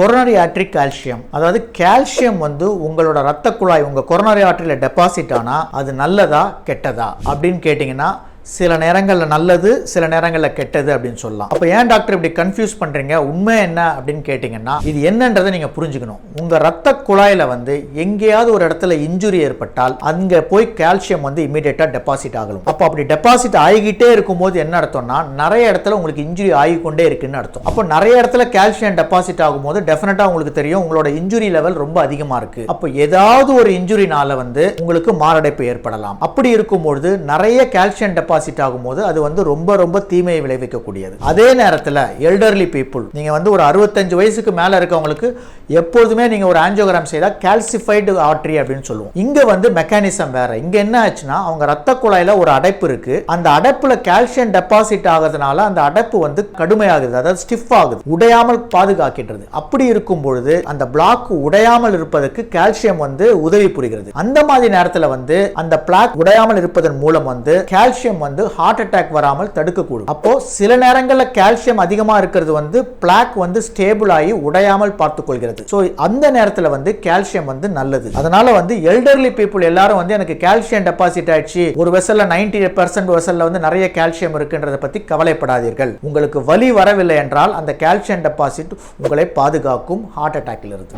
Coronary artery calcium அதாவது calcium வந்து உங்களோட ரத்த குழாய் உங்கள் கொரோனரி ஆட்ரியில் டெபாசிட் ஆனால் அது நல்லதா கெட்டதா? அப்படின்னு கேட்டிங்கன்னா சில நேரங்களில் நல்லது சில நேரங்களில் கெட்டது அப்படின்னு சொல்லலாம். அப்போ ஏன் டாக்டர் இப்படி கன்ஃபியூஸ் பண்ணுறீங்க உண்மை என்ன அப்படின்னு கேட்டிங்கன்னா இது என்னன்றதை நீங்கள் புரிஞ்சுக்கணும். உங்கள் ரத்த குழாயில் வந்து எங்கேயாவது ஒரு இடத்துல இன்ஜுரி ஏற்பட்டால் அங்கே போய் கால்சியம் வந்து இமீடியட்டாக டெபாசிட் ஆகலாம் அப்போ அப்படி டெபாசிட் ஆகிக்கிட்டே இருக்கும்போது என்ன அர்த்தம்னா நிறைய இடத்துல உங்களுக்கு இன்ஜுரி ஆகிக்கொண்டே இருக்குன்னு அர்த்தம். அப்போ நிறைய இடத்துல கால்சியம் டெபாசிட் ஆகும்போது டெஃபினட்டாக உங்களுக்கு தெரியும் உங்களோட இன்ஜுரி லெவல் ரொம்ப அதிகமாக இருக்கு. அப்போ ஏதாவது ஒரு இன்ஜுரினால வந்து உங்களுக்கு மாரடைப்பு ஏற்படலாம். அப்படி இருக்கும்பொழுது நிறைய கால்சியம் டெபாசிட் ஆகும்போது அது வந்து ரொம்ப ரொம்ப தீமையை விளைவிக்கக்கூடியது. அதே நேரத்தில் எல்டர்லி பீப்புள் நீங்கள் வந்து ஒரு அறுபத்தஞ்சு வயசுக்கு மேலே இருக்கவங்களுக்கு எப்போதுமே நீங்கள் ஒரு ஆஞ்சியோகிராம் செய்தால் கால்சிஃபைடு ஆர்டரி அப்படின்னு சொல்லுவோம். இங்கே வந்து மெக்கானிசம் வேற. இங்கே என்ன ஆச்சுன்னா அவங்க ரத்த குழாயில் ஒரு அடைப்பு இருக்கு. அந்த அடைப்பில் கால்சியம் டெபாசிட் ஆகிறதுனால அந்த அடைப்பு வந்து கடுமையாகுது அதாவது ஸ்டிஃப் ஆகுது உடையாமல் பாதுகாக்கின்றது. அப்படி இருக்கும் பொழுது அந்த பிளாக் உடையாமல் இருப்பதற்கு கால்சியம் வந்து உதவி புரிகிறது. அந்த மாதிரி நேரத்தில் வந்து அந்த பிளாக் உடையாமல் இருப்பதன் மூலம் வந்து கால்சியம் வந்து ஹார்ட் அட்டாக் வராமல் தடுக்கக்கூடும். அப்போ சில நேரங்களில் கால்சியம் அதிகமா இருக்கிறது வந்து பிளாக் வந்து ஸ்டேபிள் ஆகி உடையாமல் பார்த்துக்கொள்கிறது. ஸோ அந்த நேரத்தில் வந்து கால்சியம் வந்து நல்லது. அதனால வந்து எல்டர்லி பீப்புள் எல்லாரும் வந்து எனக்கு கால்சியம் டெபாசிட் ஆயிடுச்சு. ஒரு வெசல்ல நைன்டி பர்சன்ட் வெசல்ல வந்து நிறைய கால்சியம் இருக்குன்றத பத்தி கவலைப்படாதீர்கள். உங்களுக்கு வலி வரவில்லை என்றால் அந்த கால்சியம் டெபாசிட் உங்களை பாதுகாக்கும் ஹார்ட் அட்டாக்கில் இருந்து